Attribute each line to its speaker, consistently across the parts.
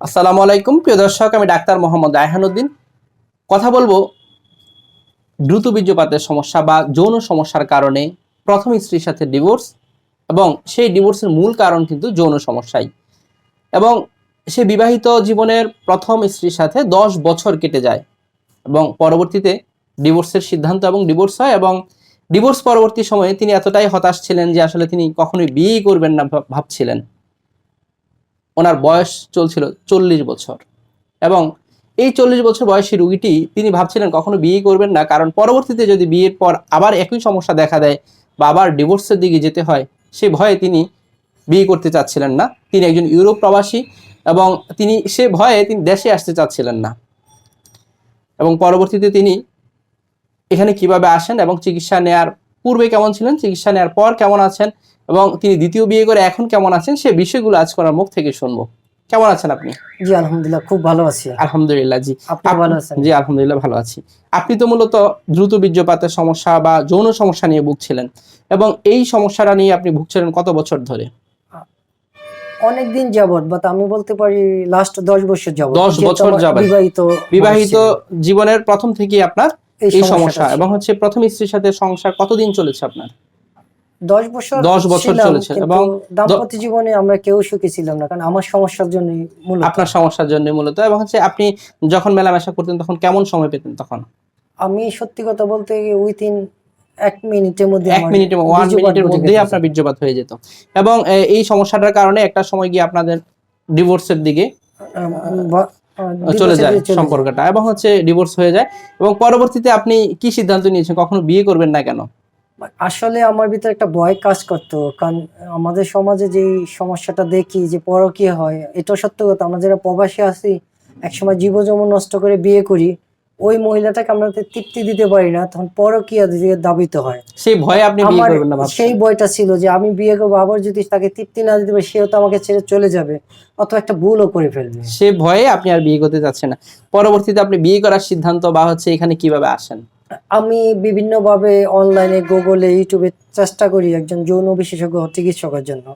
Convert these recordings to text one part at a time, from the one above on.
Speaker 1: আসসালামু আলাইকুম, প্রিয় দর্শক, আমি ডাক্তার মোহাম্মদ আয়হানুদ্দিন কথা বলব দ্রুত বীর্যপাতের সমস্যা বা যৌন সমস্যার কারণে প্রথম স্ত্রীর সাথে ডিভোর্স এবং সেই ডিভোর্সের মূল কারণ কিন্তু যৌন সমস্যাই। এবং সে বিবাহিত জীবনের প্রথম স্ত্রীর সাথে দশ বছর কেটে যায় এবং পরবর্তীতে ডিভোর্সের সিদ্ধান্ত এবং ডিভোর্স হয় এবং ডিভোর্স পরবর্তী সময়ে তিনি এতটাই হতাশ ছিলেন যে আসলে তিনি কখনোই বিয়েই করবেন না ভাব- ভাবছিলেন। ওনার বয়স চলছিল চল্লিশ বছর। এবং এই চল্লিশ বছর বয়সী রুগীটি তিনি ভাবছিলেন কখনো বিয়ে করবেন না, কারণ পরবর্তীতে যদি বিয়ের পর আবার একই সমস্যা দেখা দেয় বা আবার ডিভোর্সের দিকে যেতে হয়, সে ভয়ে তিনি বিয়ে করতে চাচ্ছিলেন না। তিনি একজন ইউরোপ প্রবাসী এবং তিনি সে ভয়ে তিনি দেশে আসতে চাচ্ছিলেন না। এবং পরবর্তীতে তিনি এখানে কীভাবে আসেন এবং চিকিৎসা নেয়ার পূর্বে কেমন ছিলেন, চিকিৎসা নেওয়ার পর কেমন আছেন এবং তিনি দ্বিতীয় বিয়ে করে এখন কেমন আছেন সে বিষয়গুলো আজ করার মুখ থেকে শুনব। কেমন আছেন আপনি?
Speaker 2: জি আলহামদুলিল্লাহ খুব ভালো আছি।
Speaker 1: আলহামদুলিল্লাহ জি।
Speaker 2: আপনি ভালো আছেন?
Speaker 1: জি আলহামদুলিল্লাহ ভালো আছি। আপনি তো মূলত দ্রুত বীর্যপাতের সমস্যা বা যৌন সমস্যা নিয়ে ভুগছিলেন এবং এই সমস্যাটা নিয়ে আপনি ভুগছিলেন কত বছর ধরে?
Speaker 2: অনেক দিন যাবত বাট আমি বলতে পারি লাস্ট দশ বছর যাবত
Speaker 1: 10 বছর যাবত।
Speaker 2: বিবাহিত
Speaker 1: বিবাহিত জীবনের প্রথম থেকেই আপনার এই সমস্যা এবং হচ্ছে প্রথম স্ত্রীর সাথে সংসার কতদিন চলেছে আপনার?
Speaker 2: দশ বছর
Speaker 1: 10 বছর চলেছে এবং
Speaker 2: দাম্পত্য জীবনে আমরা কেউ সুখী ছিলাম না কারণ আমার সমস্যার জন্য
Speaker 1: আপনার সমস্যার জন্য মূলত। এবং হচ্ছে আপনি যখন মেলামেশা করতেন তখন কেমন সময় পেতেন তখন?
Speaker 2: আমি সত্যি কথা বলতে উইথিন এক মিনিটের মধ্যে
Speaker 1: এক
Speaker 2: আমার
Speaker 1: মিনিটে ওয়ান মিনিটের মধ্যেই আপনার বীর্যপাত হয়ে যেত। এবং এই সমস্যাটার কারণে একটা সময় গিয়ে আপনাদের ডিভোর্সের দিকে চলে যায় সম্পর্কটা। এবং হচ্ছে ডিভোর্স হয়ে যায়। এবং পরবর্তীতে আপনি কি সিদ্ধান্ত নিয়েছেন? কখনো বিয়ে করবেন না কেন?
Speaker 2: আসলে আমার ভিতরে একটা ভয় কাজ করতো। কারণ আমাদের সমাজে যে সমস্যাটা দেখি যে পরকীয় হয় এটা সত্য কথা। আমরা যারা প্রবাসী আছি একসময় জীবজমন নষ্ট করে বিয়ে করি ওই মহিলাটাকে আমরা তৃপ্তি দিতে পারি না তখন পরকীয়া দিকে দাবিত হয়।
Speaker 1: সেই ভয়ে আপনি বিয়ে
Speaker 2: আমার
Speaker 1: করবেন না
Speaker 2: সেই বয়টা ছিল যে আমি বিয়ে করব আবার যদি তাকে তৃপ্তি না দিতে পারি সেও তো আমাকে ছেড়ে চলে যাবে অথবা একটা ভুলও করে ফেলবে।
Speaker 1: সে ভয়ে আপনি আর বিয়ে করতে চাচ্ছেন না। পরবর্তীতে আপনি বিয়ে করার সিদ্ধান্ত বা হচ্ছে এখানে কীভাবে আসেন?
Speaker 2: আমি বিভিন্নভাবে অনলাইনে গুগলে ইউটিউবে চেষ্টা করি একজন যৌন বিশেষজ্ঞ চিকিৎসকের জন্য।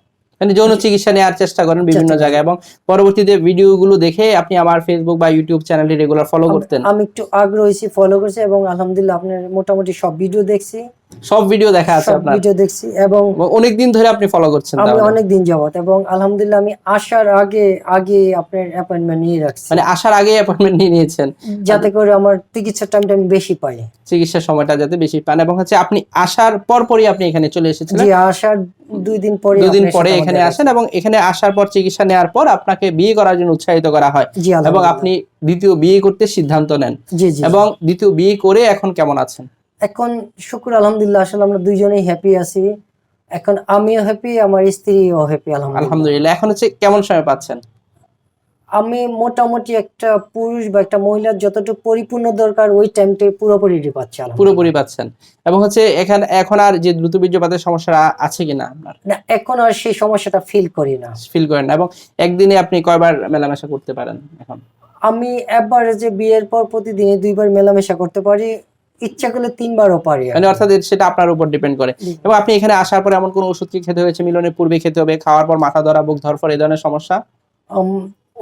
Speaker 1: মানে যৌন চিকিৎসা নেওয়ার চেষ্টা করেন বিভিন্ন জায়গায় এবং পরবর্তীতে ভিডিওগুলো দেখে আপনি আমার ফেসবুক বা ইউটিউব চ্যানেলটি রেগুলার ফলো করতেন।
Speaker 2: আমি একটু আগ্রহী ফলো করছি এবং আলহামদুলিল্লাহ আপনার মোটামুটি সব ভিডিও দেখছি।
Speaker 1: সব ভিডিও দেখা আছে আপনার।
Speaker 2: ভিডিও দেখছি এবং
Speaker 1: অনেক দিন ধরে আপনি ফলো করছেন
Speaker 2: আমি অনেক দিন যাবত এবং আলহামদুলিল্লাহ আমি আসার আগে আগে আপনার অ্যাপয়েন্টমেন্ট নিয়ে রাখছি।
Speaker 1: মানে আসার আগে অ্যাপয়েন্টমেন্ট নিয়ে নিয়েছেন।
Speaker 2: যাতে করে আমার চিকিৎসার টাইমটা আমি বেশি পাই।
Speaker 1: চিকিৎসার সময়টা যাতে বেশি পান এবং হচ্ছে আপনি আসার পর পরই আপনি এখানে চলে এসেছিলেন।
Speaker 2: যে আসার দুই দিন পরে
Speaker 1: দুদিন
Speaker 2: আপনার
Speaker 1: পরে এখানে আসেন এবং এখানে আসার পর চিকিৎসা নেওয়ার পর আপনাকে বিয়ে করার জন্য উৎসাহিত করা হয় এবং আপনি দ্বিতীয় বিয়ে করতে সিদ্ধান্ত নেন।
Speaker 2: জি জি।
Speaker 1: এবং দ্বিতীয় বিয়ে করে এখন কেমন আছেন?
Speaker 2: এখন শুকুর আলহামদুলিল্লাহ আসলে আমরা দুইজনেই হ্যাপি আছি। এখন আমিও হ্যাপি আমার স্ত্রীও হ্যাপি আলহামদুলিল্লাহ।
Speaker 1: আলহামদুলিল্লাহ এখন হচ্ছে কেমন সময় পাচ্ছেন?
Speaker 2: আমি মোটামুটি একটা পুরুষ বা একটা মহিলার যতটুকু পরিপূর্ণ দরকার ওই টাইমটা পুরোপুরি পাচ্ছি।
Speaker 1: পুরোপুরি পাচ্ছেন। এবং হচ্ছে এখানে এখন আর যে দ্রুত বীর্যপাতের সমস্যা আছে কিনা আপনার?
Speaker 2: না এখন আর সেই সমস্যাটা ফিল করি না।
Speaker 1: ফিল করেন না এবং একদিনে আপনি কয়বার মেলামেশা করতে পারেন এখন?
Speaker 2: আমি যে বিয়ের পর প্রতিদিনই দুইবার মেলামেশা করতে পারি। ইচ্ছা করলে তিনবারও পারি
Speaker 1: মানে অর্থাৎ সেটা আপনার উপর ডিপেন্ড করে। এবং আপনি এখানে আসার পর এমন কোনো ওষুধ কি খেতে হয়েছে? মিলনের পূর্বে খেতে হবে খাওয়ার পর মাথা ধরা বুক ধরফর এই ধরনের সমস্যা?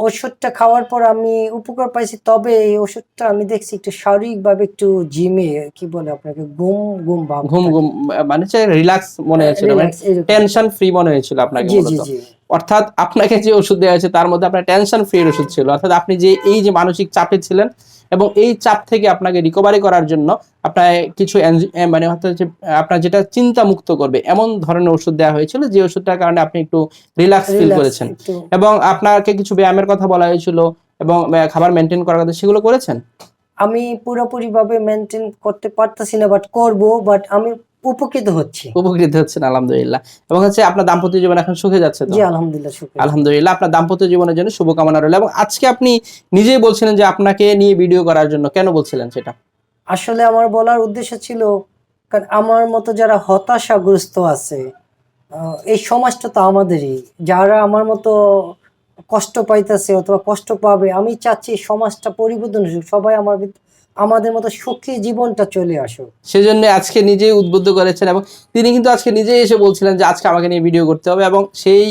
Speaker 2: ওষুধটা খাওয়ার পর আমি উপকার পাইছি তবে এই ওষুধটা আমি দেখছি একটু শারীরিকভাবে একটু জিমে কি বলে আপনাকে ঘুম ঘুম ভাব
Speaker 1: ঘুম ঘুম মানে রিল্যাক্স মনে হয়েছিল টেনশন ফ্রি মনে হয়েছিল আপনাকে
Speaker 2: জি জি জি।
Speaker 1: অর্থাৎ আপনাকে যে ওষুধ দেওয়া হয়েছে তার মধ্যে আপনার টেনশন ফ্রি ওষুধ ছিল। অর্থাৎ আপনি যে এই যে মানসিক চাপে ছিলেন এবং এই চাপ থেকে আপনাকে রিকভারি করার জন্য আপনার কিছু মানে আপনার যেটা চিন্তা মুক্ত করবে এমন ধরনের ওষুধ দেওয়া হয়েছিল যে ওষুধটার কারণে আপনি একটু রিল্যাক্স ফিল করেছেন। এবং আপনাকে কিছু ব্যায়ামের কথা বলা হয়েছিল এবং খাবার মেনটেন করার কথা সেগুলো করেছেন?
Speaker 2: আমি পুরোপুরি ভাবে মেনটেন করতে পারতেছি না বাট করব বাট আমি উপকৃত হচ্ছে।
Speaker 1: উপকৃত হচ্ছেন আলহামদুলিল্লাহ। এবং হচ্ছে আপনার দাম্পত্য জীবন এখন সুখে যাচ্ছে
Speaker 2: জি আলহামদুলিল্লাহ শুক্রিয়া
Speaker 1: আলহামদুলিল্লাহ আপনার দাম্পত্য জীবনের জন্য শুভকামনা রইল। এবং আজকে আপনি নিজেই বলছিলেন যে আপনাকে নিয়ে ভিডিও করার জন্য কেন বলছিলেন সেটা?
Speaker 2: আসলে আমার বলার উদ্দেশ্য ছিল কারণ আমার মতো যারা হতাশাগ্রস্ত আছে এই সমাজটা তো আমাদেরই। যারা আমার মতো কষ্ট পাইতেছে অথবা কষ্ট পাবে আমি চাচ্ছি সমাজটা পরিবর্তন সবাই আমার আমাদের মতো সুখী জীবনটা চলে আসুক
Speaker 1: সেজন্য আজকে নিজেই উদ্বুদ্ধ করেছেন এবং তিনি কিন্তু আজকে নিজেই এসে বলছিলেন যে আজকে আমাকে নিয়ে ভিডিও করতে হবে এবং সেই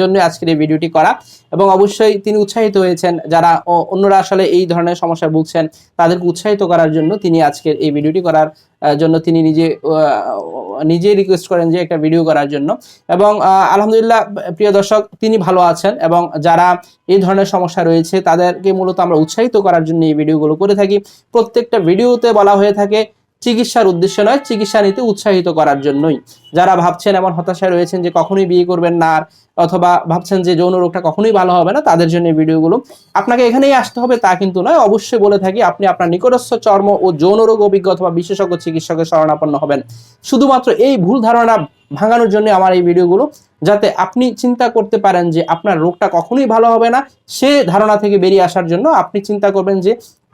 Speaker 1: জন্য আজকে এই ভিডিওটি করা। এবং অবশ্যই তিনি উৎসাহিত হয়েছেন, যারা অন্যরা আসলে এই ধরনের সমস্যা ভুগছেন, তাদেরকে উৎসাহিত করার জন্য তিনি আজকের এই ভিডিওটি করার জন্য তিনি নিজে নিজে রিকোয়েস্ট করেন যে একটা ভিডিও করার জন্য। এবং আলহামদুলিল্লাহ, প্রিয় দর্শক, তিনি ভালো আছেন এবং যারা এই ধরনের সমস্যা রয়েছে, তাদেরকে মূলত আমরা উৎসাহিত করার জন্য এই ভিডিওগুলো করে থাকি। প্রত্যেকটা ভিডিওতে বলা হয়ে থাকে চিকিৎসার উদ্দেশ্য নয়, চিকিৎসা নিতে উৎসাহিত করার জন্যই। যারা ভাবছেন, এমন হতাশায় রয়েছেন যে কখনোই বিয়ে করবেন না অথবা ভাবছেন যে যৌন রোগটা কখনোই ভালো হবে না, তাদের জন্য ভিডিওগুলো আপনাকে এখানেই আসতে হবে, তা কিন্তু নয়। অবশ্যই বলে থাকি, আপনি আপনার নিকটস্থ চর্ম ও যৌন রোগ অভিজ্ঞ অথবা বিশেষজ্ঞ চিকিৎসকের শরণাপন্ন হবেন। শুধুমাত্র এই ভুল ধারণা ভাঙানোর জন্য আমার এই ভিডিওগুলো, যাতে আপনি চিন্তা করতে পারেন যে আপনার রোগটা কখনোই ভালো হবে না, সে ধারণা থেকে বেরিয়ে আসার জন্য আপনি চিন্তা করবেন যে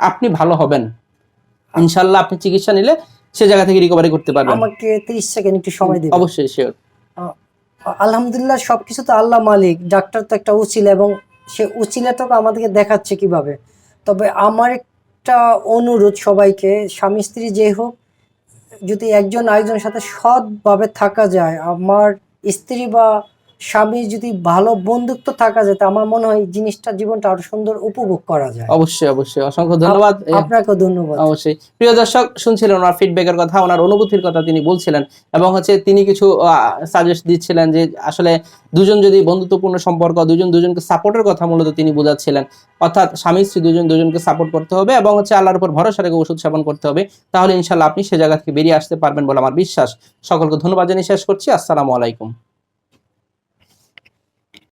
Speaker 1: আপনি ভালো হবেন। ইনশাল্লাহ আপনি চিকিৎসা নিলে সে জায়গা থেকে রিকভারি করতে পারবেন।
Speaker 2: আমাকে তিরিশ সেকেন্ড একটু সময় দেবেন।
Speaker 1: অবশ্যই শিওর
Speaker 2: আলহামদুলিল্লাহ সবকিছু তো আল্লাহ মালিক ডাক্তার তো একটা উচিলা এবং সে উচিলাটাকে আমাদেরকে দেখাচ্ছে কীভাবে। তবে আমার একটা অনুরোধ সবাইকে স্বামী স্ত্রী যে হোক যদি একজন আরেকজনের সাথে সৎভাবে থাকা যায় আমার স্ত্রী বা স্বামী যদি ভালো বন্ধুত্ব থাকা যায় তা আমার মনে হয় জিনিসটা জীবনটা আরও সুন্দর উপভোগ করা যায়।
Speaker 1: অবশ্যই অবশ্যই। অসংখ্য ধন্যবাদ। এ,
Speaker 2: আপনাকেও ধন্যবাদ।
Speaker 1: অবশ্যই। প্রিয় দর্শক শুনছিলেন ওনার ফিডব্যাকের কথা ওনার অনুভূতির কথা তিনি বলছিলেন এবং হচ্ছে তিনি কিছু সাজেস্ট দিচ্ছিলেন যে আসলে দুজন যদি বন্ধুত্বপূর্ণ সম্পর্ক দুজন দুজনকে সাপোর্টের কথা মূলত তিনি বোঝাচ্ছিলেন। অর্থাৎ স্বামী স্ত্রী দুজন দুজনকে সাপোর্ট করতে হবে এবং হচ্ছে আল্লাহর উপর ভরসা রেখে ওষুধ সেবন করতে হবে। তাহলে ইনশাল্লাহ আপনি সে জায়গা থেকে বেরিয়ে আসতে পারবেন বলে আমার বিশ্বাস। সকলকে ধন্যবাদ জানিয়ে শেষ করছি। আসসালামু আলাইকুম।